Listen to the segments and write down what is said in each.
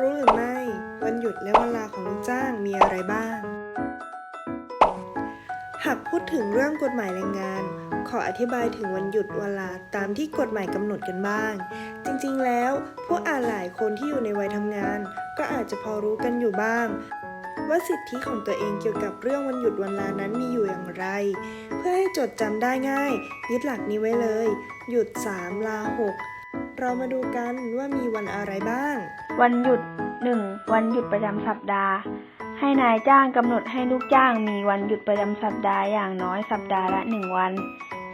รู้หรือไม่ วันหยุดและวันลาของลูกจ้างมีอะไรบ้าง หากพูดถึงเรื่องกฎหมายแรงงาน ขออธิบายถึงวันหยุดวันลาตามที่กฎหมายกำหนดกันบ้าง จริงๆแล้วผู้อาหลายคนที่อยู่ในวัยทำงาน ก็อาจจะพอรู้กันอยู่บ้างว่าสิทธิของตัวเองเกี่ยวกับเรื่องวันหยุดวันลานั้นมีอยู่อย่างไร เพื่อให้จดจำได้ง่าย ยึดหลักนี้ไว้เลย หยุด 3 ลา 6 เรามาดูกันว่ามีวันอะไรบ้าง วันหยุด 1. วันหยุดประจำสัปดาห์ ให้นายจ้างกำหนดให้ลูกจ้างมีวันหยุดประจำสัปดาห์อย่างน้อยสัปดาห์ละ 1 วัน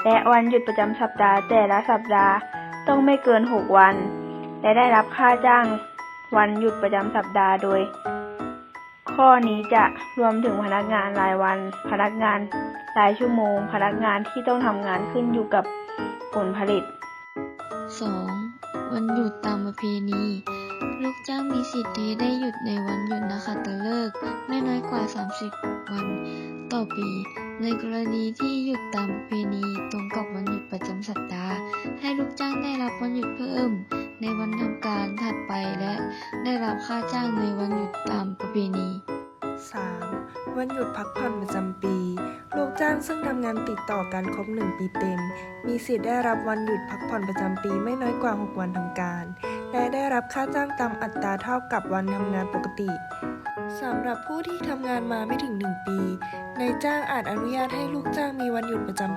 และวันหยุดประจำสัปดาห์แต่ละสัปดาห์ต้องไม่เกิน 6 วัน และได้รับค่าจ้างวันหยุดประจำสัปดาห์โดย ข้อนี้จะรวมถึงพนักงานรายวัน พนักงานรายชั่วโมง พนักงานที่ต้องทำงานขึ้นอยู่กับผลผลิต 2. วันหยุดตามประเพณี ลูกจ้างมีสิทธิ์ได้หยุดในวันหยุดนักขัตฤกษ์ไม่น้อยกว่า 30 วันต่อปี ในกรณีที่หยุดตามประเพณีตรงกับวันหยุดประจำสัปดาห์ ให้ลูกจ้างได้รับวันหยุดเพิ่ม ในวันทำการถัดไปและได้รับค่าจ้างในวันหยุดตามประเพณี วันหยุดพักผ่อนประจำปี ลูกจ้างซึ่งทำงานติดต่อกันครบหนึ่งปีเต็ม มีสิทธิ์ได้รับวันหยุดพักผ่อนประจำปีไม่น้อยกว่า 6 วันทำการ และได้รับค่าจ้างตามอัตราเท่ากับวันทำงานปกติสำหรับผู้ที่ทำงานมาไม่ถึง 1 ปี นายจ้างอาจอนุญาตให้ลูกจ้างมีวันหยุดประจำ